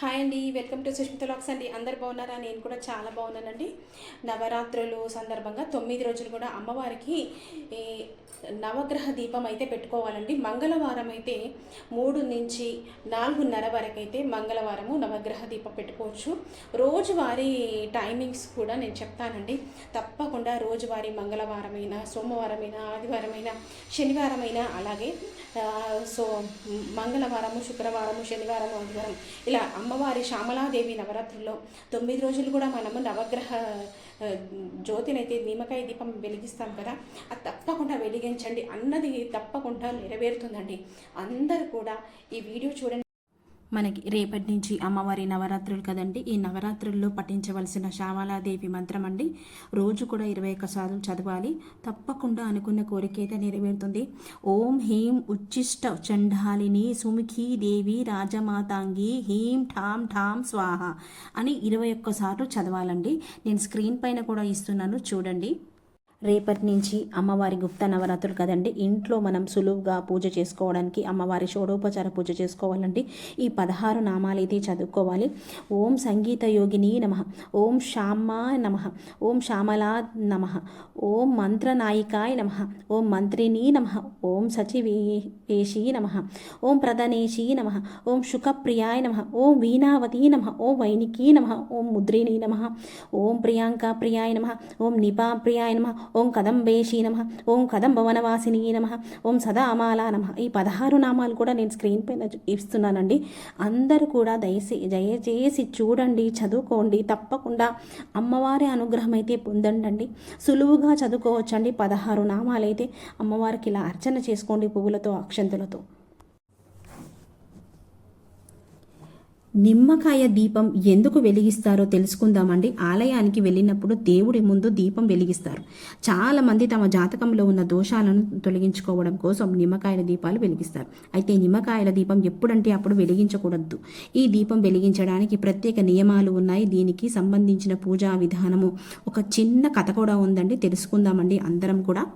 Hi అండి welcome to Sushmita lakhs అండి. అందరు బాగున్నారా? నేను కూడా చాలా బాగున్నానండి. నవరాత్రులు సందర్భంగా తొమ్మిది రోజులు కూడా అమ్మవారికి ఈ నవగ్రహ దీపం అయితే పెట్టుకోవాలండి. మంగళవారం అయితే మూడు నుంచి నాలుగున్నర వరకు అయితే మంగళవారము నవగ్రహ దీపం పెట్టుకోవచ్చు. రోజువారీ టైమింగ్స్ కూడా నేను చెప్తానండి. తప్పకుండా రోజువారీ మంగళవారమైన సోమవారమైన ఆదివారమైన శనివారమైన అలాగే సో మంగళవారము శుక్రవారము శనివారము ఆదివారం ఇలా అమ్మవారి శ్యామలాదేవి నవరాత్రుల్లో తొమ్మిది రోజులు కూడా మనము నవగ్రహ జ్యోతినైతే నిమ్మకాయ దీపం వెలిగిస్తాం కదా అది తప్పకుండా వెలిగించండి. అన్నది తప్పకుండా నెరవేరుతుందండి. అందరూ కూడా ఈ వీడియో చూడండి. మనకి రేపటి నుంచి అమ్మవారి నవరాత్రులు కదండి. ఈ నవరాత్రుల్లో పఠించవలసిన శావాలాదేవి మంత్రం అండి. రోజు కూడా ఇరవై ఒక్క సార్లు చదవాలి. తప్పకుండా అనుకున్న కోరిక అయితే నెరవేరుతుంది. ఓం హీం ఉచ్చిష్ట చండాలిని సుముఖీ దేవి రాజమాతాంగి హీం ఠాం ఠాం స్వాహ అని ఇరవై ఒక్క సార్లు చదవాలండి. నేను స్క్రీన్ పైన కూడా ఇస్తున్నాను. చూడండి. రేపటి నుంచి అమ్మవారి గుప్త నవరాత్రులు కదండి ఇంట్లో మనం సులువుగా పూజ చేసుకోవడానికి అమ్మవారి షోడోపచార పూజ చేసుకోవాలండి ఈ పదహారు నామాలు అయితే చదువుకోవాలి ఓం సంగీత యోగిని నమ ఓం శ్యామా నమ ఓం శ్యామలా నమ ఓం మంత్రనాయికాయ నమ ఓం మంత్రిని నమ ఓం సచివేషి నమ ఓం ప్రధనేషి నమ ఓం శుకప్రియాయ నమ ఓం వీణావతి నమ ఓం వైనికి నమ ఓం ముద్రిని నమ ఓం ప్రియాంక ప్రియాయ నమ ఓం నిపా ప్రియాయ నమ ఓం కదంబేషీ నమ. ఓం కదంబవనవాసిని నమ. ఓం సదామాల నమ. ఈ పదహారు నామాలు కూడా నేను స్క్రీన్ పైన ఇస్తున్నానండి. అందరూ కూడా దయచేసి దయచేసి చూడండి చదువుకోండి. తప్పకుండా అమ్మవారి అనుగ్రహం అయితే పొందండి సులువుగా చదువుకోవచ్చండి పదహారు నామాలైతే. అమ్మవారికి ఇలా అర్చన చేసుకోండి పువ్వులతో అక్షంతులతో. నిమ్మకాయ దీపం ఎందుకు వెలిగిస్తారో తెలుసుకుందామండి. ఆలయానికి వెళ్ళినప్పుడు దేవుడి ముందు దీపం వెలిగిస్తారు. చాలామంది తమ జాతకంలో ఉన్న దోషాలను తొలగించుకోవడం కోసం నిమ్మకాయల దీపాలు వెలిగిస్తారు. అయితే నిమ్మకాయల దీపం ఎప్పుడంటే అప్పుడు వెలిగించకూడదు. ఈ దీపం వెలిగించడానికి ప్రత్యేక నియమాలు ఉన్నాయి. దీనికి సంబంధించిన పూజా విధానము. ఒక చిన్న కథ కూడా ఉందండి. తెలుసుకుందామండి అందరం కూడా.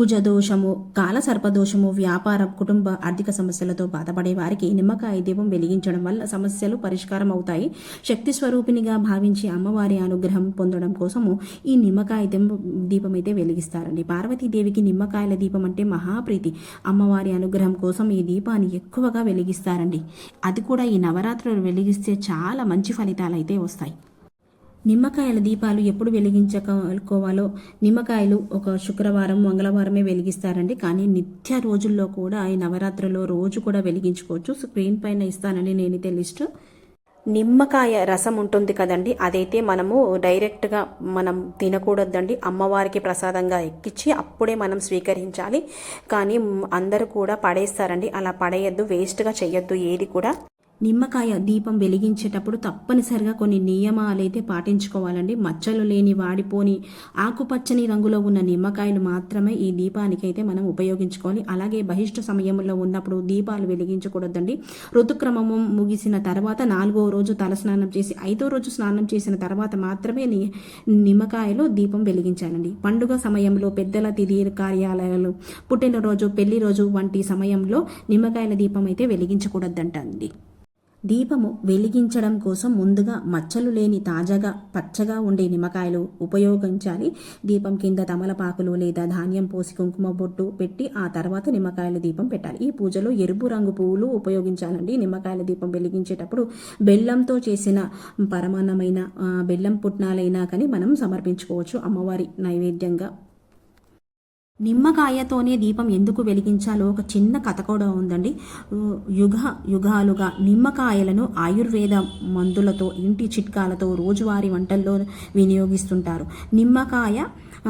కుజదోషము కాలసర్పదోషము వ్యాపార కుటుంబ ఆర్థిక సమస్యలతో బాధపడే వారికి నిమ్మకాయ దీపం వెలిగించడం వల్ల సమస్యలు పరిష్కారం అవుతాయి శక్తి స్వరూపిణిగా భావించి అమ్మవారి అనుగ్రహం పొందడం కోసము ఈ నిమ్మకాయ దీపం అయితే వెలిగిస్తారండి. పార్వతీదేవికి నిమ్మకాయల దీపం అంటే మహాప్రీతి. అమ్మవారి అనుగ్రహం కోసం ఈ దీపాన్ని ఎక్కువగా వెలిగిస్తారండి. అది కూడా ఈ నవరాత్రులు వెలిగిస్తే చాలా మంచి ఫలితాలు అయితే వస్తాయి. నిమ్మకాయల దీపాలు ఎప్పుడు వెలిగించుకోవాలో నిమ్మకాయలు ఒక శుక్రవారం మంగళవారమే వెలిగిస్తారండి. కానీ నిత్య రోజుల్లో కూడా ఈ నవరాత్రిలో రోజు కూడా వెలిగించుకోవచ్చు. స్క్రీన్ పైన ఇస్తానండి నేనైతే లిస్ట్. నిమ్మకాయ రసం ఉంటుంది కదండి అదైతే మనము డైరెక్ట్గా మనం తినకూడదండి. అమ్మవారికి ప్రసాదంగా ఎక్కించి అప్పుడే మనం స్వీకరించాలి. కానీ అందరూ కూడా పడేస్తారండి. అలా పడేయద్దు వేస్ట్గా చేయొద్దు ఏది కూడా. నిమ్మకాయ దీపం వెలిగించేటప్పుడు తప్పనిసరిగా కొన్ని నియమాలైతే పాటించుకోవాలండి. మచ్చలు లేని వాడిపోని ఆకుపచ్చని రంగులో ఉన్న నిమ్మకాయలు మాత్రమే ఈ దీపానికైతే మనం ఉపయోగించుకోవాలి. అలాగే బహిష్ట సమయంలో ఉన్నప్పుడు దీపాలు వెలిగించకూడదండి. ఋతుక్రమము ముగిసిన తర్వాత నాలుగో రోజు తలస్నానం చేసి ఐదో రోజు స్నానం చేసిన తర్వాత మాత్రమే నిమ్మకాయలో దీపం వెలిగించాలండి. పండుగ సమయంలో పెద్దల తిథి కార్యాలయాలు పుట్టినరోజు పెళ్ళి రోజు వంటి సమయంలో నిమ్మకాయల దీపం అయితే వెలిగించకూడదంటండి. దీపము వెలిగించడం కోసం ముందుగా మచ్చలు లేని తాజాగా పచ్చగా ఉండే నిమ్మకాయలు ఉపయోగించాలి. దీపం కింద తమలపాకులు లేదా ధాన్యం పోసి కుంకుమ బొట్టు పెట్టి ఆ తర్వాత నిమ్మకాయల దీపం పెట్టాలి. ఈ పూజలో ఎరుపు రంగు పువ్వులు ఉపయోగించాలండి. నిమ్మకాయల దీపం వెలిగించేటప్పుడు బెల్లంతో చేసిన పరమాన్నమైన బెల్లం పుట్నాలైనా కానీ మనం సమర్పించుకోవచ్చు. అమ్మవారి నైవేద్యంగా నిమ్మకాయతోనే దీపం ఎందుకు వెలిగించాలో ఒక చిన్న కథ కూడా ఉందండి. యుగ యుగాలుగా నిమ్మకాయలను ఆయుర్వేద మందులతో ఇంటి చిట్కాలతో రోజువారీ వంటల్లో వినియోగిస్తుంటారు. నిమ్మకాయ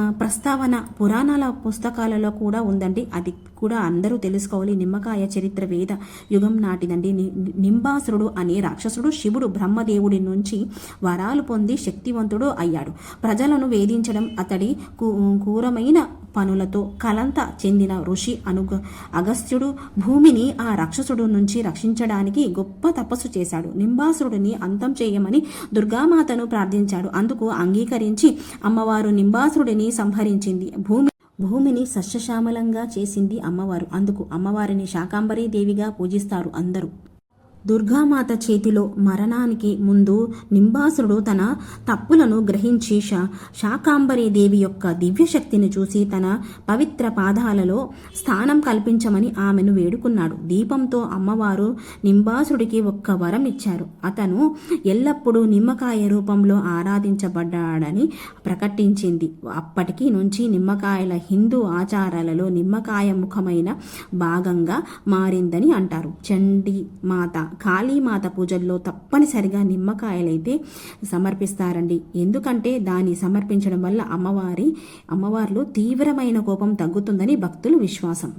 ప్రస్తావన పురాణాల పుస్తకాలలో కూడా ఉందండి. అది కూడా అందరూ తెలుసుకోవాలి. నిమ్మకాయ చరిత్ర వేద యుగం నాటిదండి. ని- నింబాసురుడు అనే రాక్షసుడు శివుడు బ్రహ్మదేవుడి నుంచి వరాలు పొంది శక్తివంతుడు అయ్యాడు. ప్రజలను వేధించడం అతడి కు- క్రూరమైన పనులతో కలంత చెందిన ఋషి అనుగ అగస్త్యుడు భూమిని ఆ రాక్షసుడు నుంచి రక్షించడానికి గొప్ప తపస్సు చేశాడు. నింబాసురుడిని అంతం చేయమని దుర్గామాతను ప్రార్థించాడు. అందుకు అంగీకరించి అమ్మవారు నింబాసురుడిని సంహరించింది. భూమి భూమిని సస్యశ్యామలంగా చేసింది అమ్మవారు. అందుకు అమ్మవారిని శాకాంబరీ దేవిగా పూజిస్తారు అందరూ. దుర్గామాత చేతిలో మరణానికి ముందు నింబాసురుడు తన తప్పులను గ్రహించి శా శాకాంబరీ దేవి యొక్క దివ్యశక్తిని చూసి తన పవిత్ర పాదాలలో స్థానం కల్పించమని ఆమెను వేడుకున్నాడు. దీపంతో అమ్మవారు నింబాసుడికి ఒక్క వరం ఇచ్చారు. అతను ఎల్లప్పుడూ నిమ్మకాయ రూపంలో ఆరాధించబడ్డాడని ప్రకటించింది. అప్పటికి నుంచి నిమ్మకాయల హిందూ ఆచారాలలో నిమ్మకాయ ముఖమైన భాగంగా మారిందని అంటారు. చండి మాత కాళీమాత పూజల్లో తప్పనిసరిగా నిమ్మకాయలైతే సమర్పిస్తారండి. ఎందుకంటే దాన్ని సమర్పించడం వల్ల అమ్మవారి అమ్మవార్లు తీవ్రమైన కోపం తగ్గుతుందని భక్తులు విశ్వాసం.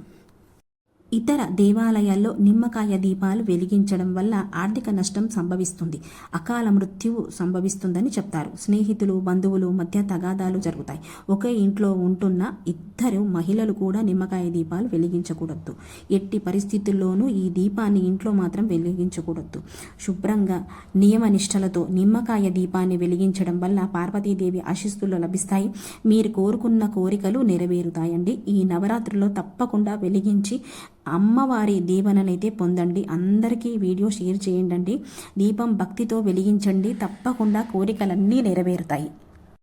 ఇతర దేవాలయాల్లో నిమ్మకాయ దీపాలు వెలిగించడం వల్ల ఆర్థిక నష్టం సంభవిస్తుంది. అకాల మృత్యువు సంభవిస్తుందని చెప్తారు. స్నేహితులు బంధువులు మధ్య తగాదాలు జరుగుతాయి. ఒకే ఇంట్లో ఉంటున్న ఇద్దరు మహిళలు కూడా నిమ్మకాయ దీపాలు వెలిగించకూడదు. ఎట్టి పరిస్థితుల్లోనూ ఈ దీపాన్ని ఇంట్లో మాత్రం వెలిగించకూడదు. శుభ్రంగా నియమనిష్టలతో నిమ్మకాయ దీపాన్ని వెలిగించడం వల్ల పార్వతీదేవి ఆశిస్తులు లభిస్తాయి. మీరు కోరుకున్న కోరికలు నెరవేరుతాయండి. ఈ నవరాత్రిలో తప్పకుండా వెలిగించి అమ్మవారి దీవెననైతే పొందండి. అందరికీ వీడియో షేర్ చేయండి దీపం భక్తితో వెలిగించండి. తప్పకుండా కోరికలన్నీ నెరవేరుతాయి.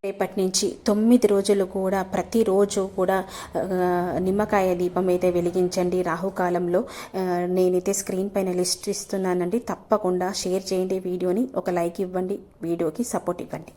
రేపటి నుంచి తొమ్మిది రోజులు కూడా ప్రతిరోజు కూడా నిమ్మకాయ దీపం అయితే వెలిగించండి. రాహుకాలంలో నేనైతే స్క్రీన్ పైన లిస్ట్ ఇస్తున్నానండి. తప్పకుండా షేర్ చేయండి. వీడియోని ఒక లైక్ ఇవ్వండి. వీడియోకి సపోర్ట్ ఇవ్వండి.